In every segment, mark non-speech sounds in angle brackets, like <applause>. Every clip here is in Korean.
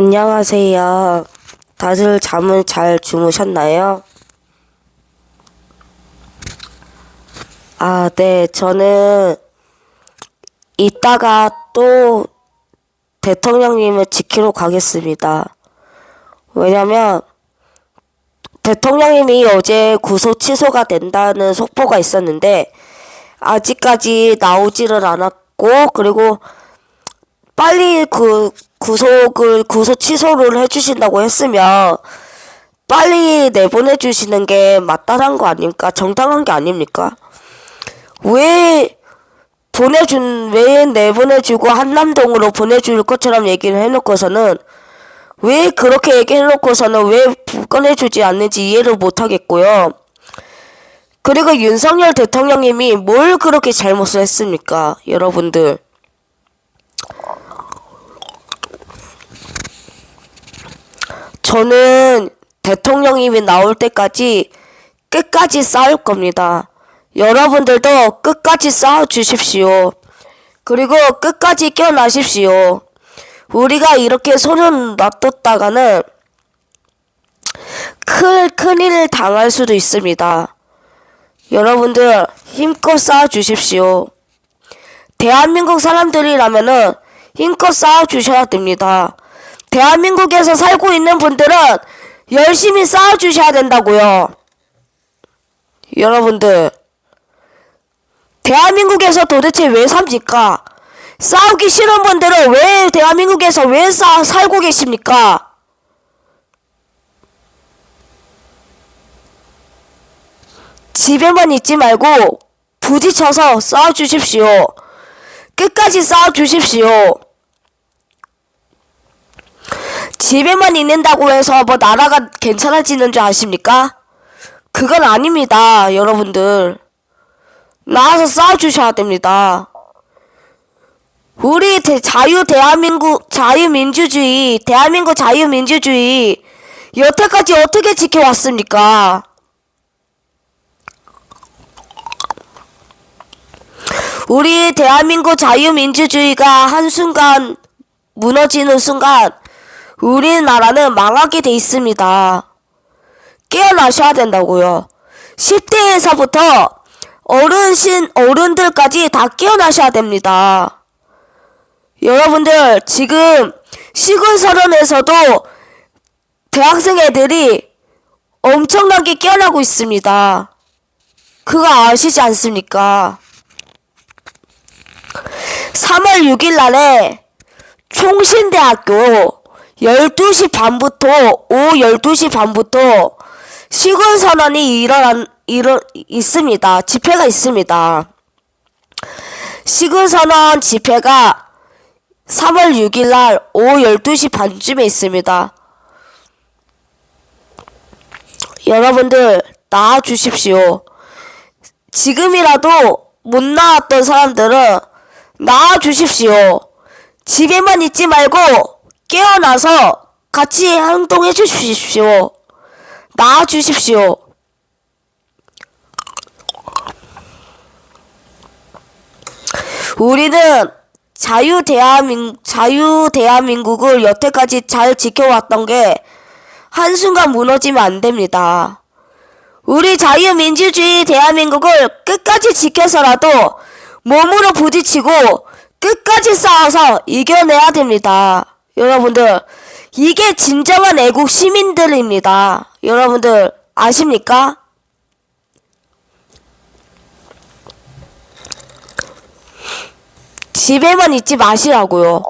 안녕하세요. 다들 잠을 잘 주무셨나요? 아, 네. 저는 이따가 또 대통령님을 지키러 가겠습니다. 왜냐면 대통령님이 어제 구속 취소가 된다는 속보가 있었는데 아직까지 나오지를 않았고 그리고 빨리 그 구속을 구속 취소를 해주신다고 했으면 빨리 내보내 주시는 게 마땅한 거 아닙니까? 정당한 게 아닙니까? 왜 보내준 왜 내보내주고 한남동으로 보내줄 것처럼 얘기를 해놓고서는 왜 그렇게 얘기해놓고서는 왜 꺼내주지 않는지 이해를 못하겠고요. 그리고 윤석열 대통령님이 뭘 그렇게 잘못을 했습니까? 여러분들. 저는 대통령님이 나올 때까지 끝까지 싸울 겁니다. 여러분들도 끝까지 싸워 주십시오. 그리고 끝까지 깨어나십시오. 우리가 이렇게 손을 놔뒀다가는 큰, 큰일 당할 수도 있습니다. 여러분들 힘껏 싸워 주십시오. 대한민국 사람들이라면은 힘껏 싸워 주셔야 됩니다. 대한민국에서 살고 있는 분들은 열심히 싸워 주셔야 된다고요. 여러분들 대한민국에서 도대체 왜 삽니까? 싸우기 싫은 분들은 왜 대한민국에서 왜 싸, 살고 계십니까? 집에만 있지 말고 부딪혀서 싸워 주십시오. 끝까지 싸워 주십시오. 집에만 있는다고 해서 뭐 나라가 괜찮아지는 줄 아십니까? 그건 아닙니다, 여러분들. 나와서 싸워주셔야 됩니다. 우리 대, 자유 대한민국 자유민주주의 대한민국 자유민주주의 여태까지 어떻게 지켜왔습니까? 우리 대한민국 자유민주주의가 한순간 무너지는 순간 우리나라는 망하게 돼 있습니다. 깨어나셔야 된다고요. 10대에서부터 어른신, 어른들까지 다 깨어나셔야 됩니다. 여러분들, 지금 시골서련에서도 대학생 애들이 엄청나게 깨어나고 있습니다. 그거 아시지 않습니까? 3월 6일 날에 총신대학교 12시 반부터 오후 12시 반부터 시군 선언이 일어난 일어 있습니다. 집회가 있습니다. 시군 선언 집회가 3월 6일 날 오후 12시 반쯤에 있습니다. 여러분들 나와 주십시오. 지금이라도 못 나왔던 사람들은 나와 주십시오. 집에만 있지 말고 깨어나서 같이 행동해 주십시오. 나와 주십시오. 우리는 자유 대한민 자유 대한민국을 여태까지 잘 지켜왔던 게 한순간 무너지면 안 됩니다. 우리 자유민주주의 대한민국을 끝까지 지켜서라도 몸으로 부딪히고 끝까지 싸워서 이겨내야 됩니다. 여러분들, 이게 진정한 애국 시민들입니다. 여러분들, 아십니까? 집에만 있지 마시라고요.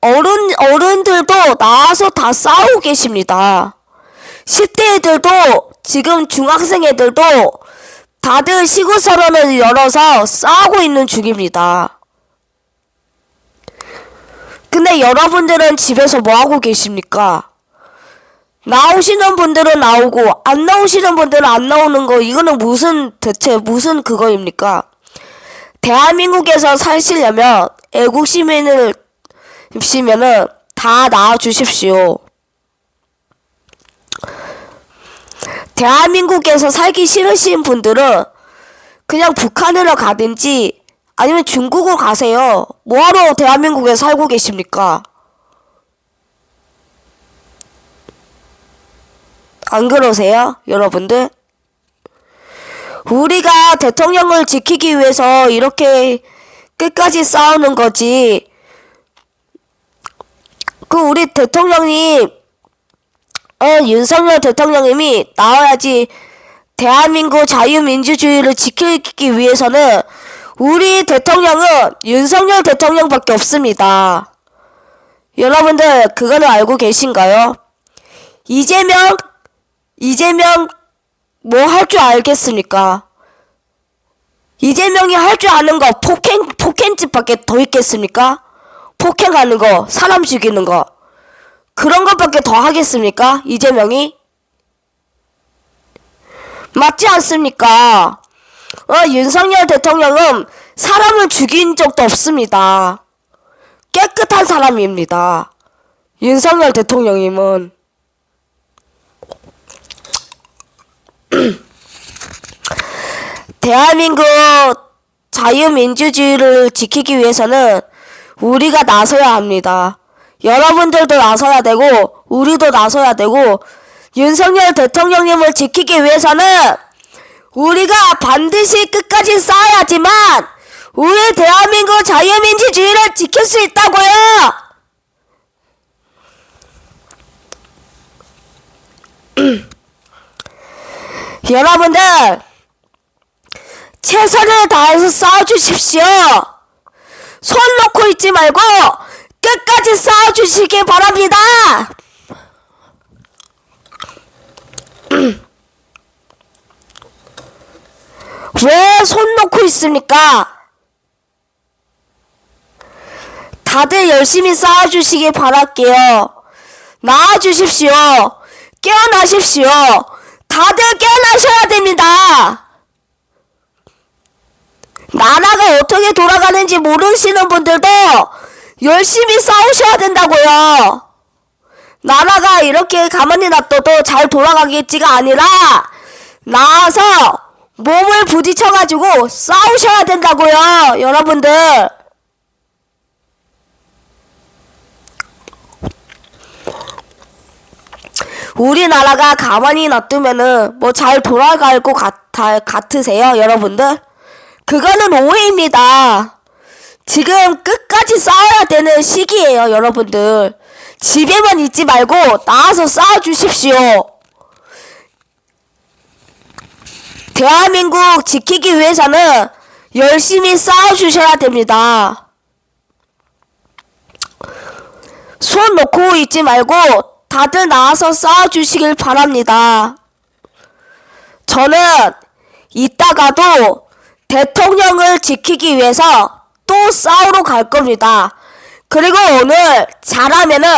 어른, 어른들도 나와서 다 싸우고 계십니다. 10대 애들도, 지금 중학생 애들도 다들 시구서론을 열어서 싸우고 있는 중입니다. 근데 여러분들은 집에서 뭐 하고 계십니까? 나오시는 분들은 나오고 안 나오시는 분들은 안 나오는 거 이거는 무슨 대체 무슨 그거입니까? 대한민국에서 사시려면 애국 시민을 시면은 다 나와 주십시오. 대한민국에서 살기 싫으신 분들은 그냥 북한으로 가든지 아니면 중국으로 가세요. 뭐하러 대한민국에 살고 계십니까? 안 그러세요, 여러분들? 우리가 대통령을 지키기 위해서 이렇게 끝까지 싸우는 거지. 그 우리 대통령이 어, 윤석열 대통령님이 나와야지 대한민국 자유민주주의를 지키기 위해서는 우리 대통령은 윤석열 대통령밖에 없습니다. 여러분들 그거는 알고 계신가요? 이재명 이재명 뭐 할 줄 알겠습니까? 이재명이 할 줄 아는 거 폭행 폭행집밖에 더 있겠습니까? 폭행하는 거, 사람 죽이는 거 그런 것밖에 더 하겠습니까? 이재명이 맞지 않습니까? 어, 윤석열 대통령은 사람을 죽인 적도 없습니다. 깨끗한 사람입니다. 윤석열 대통령님은 <clears throat> 대한민국 자유민주주의를 지키기 위해서는 우리가 나서야 합니다. 여러분들도 나서야 되고 우리도 나서야 되고 윤석열 대통령님을 지키기 위해서는 우리가 반드시 끝까지 싸워야지만 우리 대한민국 자유민주주의를 지킬 수 있다고요. <clears throat> 여러분들 최선을 다해서 싸워주십시오. 손 놓고 있지 말고 끝까지 싸워주시기 바랍니다. 왜 손 놓고 있습니까? 다들 열심히 싸워주시기 바랄게요. 나와주십시오. 깨어나십시오. 다들 깨어나셔야 됩니다. 나라가 어떻게 돌아가는지 모르시는 분들도 열심히 싸우셔야 된다고요. 나라가 이렇게 가만히 놔둬도 잘 돌아가겠지가 아니라 나와서 몸을 부딪혀가지고 싸우셔야 된다고요, 여러분들. 우리나라가 가만히 놔두면은 뭐 잘 돌아갈 것 같아, 같으세요, 여러분들? 그거는 오해입니다. 지금 끝까지 싸워야 되는 시기예요, 여러분들. 집에만 있지 말고 나와서 싸워 주십시오. 대한민국 지키기 위해서는 열심히 싸워주셔야 됩니다. 손 놓고 있지 말고 다들 나와서 싸워주시길 바랍니다. 저는 이따가도 대통령을 지키기 위해서 또 싸우러 갈 겁니다. 그리고 오늘 잘하면은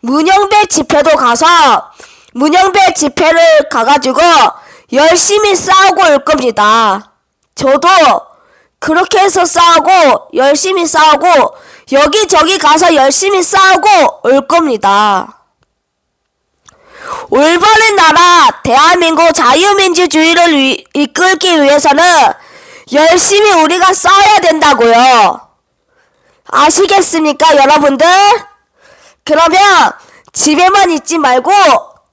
문영배 집회도 가서 문영배 집회를 가가지고 열심히 싸우고 올 겁니다. 저도 그렇게 해서 싸우고 열심히 싸우고 여기저기 가서 열심히 싸우고 올 겁니다. 올바른 나라 대한민국 자유민주주의를 위- 이끌기 위해서는 열심히 우리가 싸워야 된다고요. 아시겠습니까, 여러분들? 그러면 집에만 있지 말고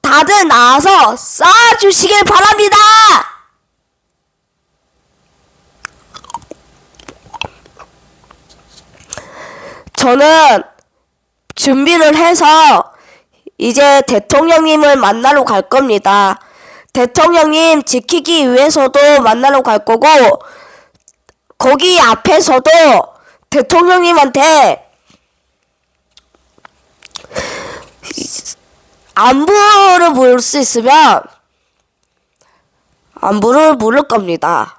다들 나와서 싸워주시길 바랍니다. 저는 준비를 해서 이제 대통령님을 만나러 갈 겁니다. 대통령님 지키기 위해서도 만나러 갈 거고, 거기 앞에서도 대통령님한테 안부를 물을 수 있으면 안부를 물을 겁니다.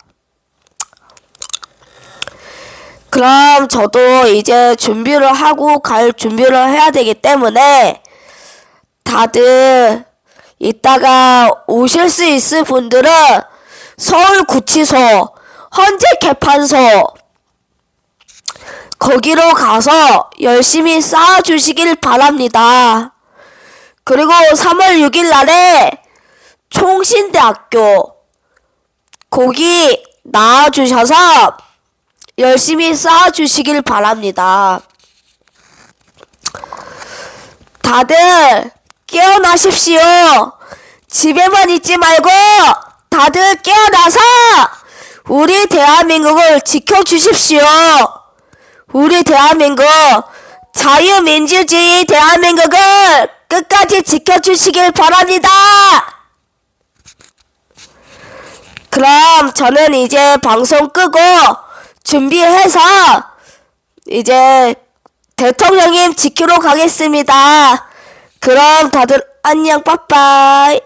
그럼 저도 이제 준비를 하고 갈 준비를 해야 되기 때문에 다들 이따가 오실 수 있을 분들은 서울구치소, 헌재 개판소 거기로 가서 열심히 쌓아주시길 바랍니다. 그리고 3월 6일 날에 총신대학교 거기 나와주셔서 열심히 쌓아주시길 바랍니다. 다들 깨어나십시오. 집에만 있지 말고 다들 깨어나서 우리 대한민국을 지켜주십시오. 우리 대한민국 자유민주주의 대한민국을 끝까지 지켜주시길 바랍니다. 그럼 저는 이제 방송 끄고 준비해서 이제 대통령님 지키러 가겠습니다. 그럼 다들 안녕 빠빠이.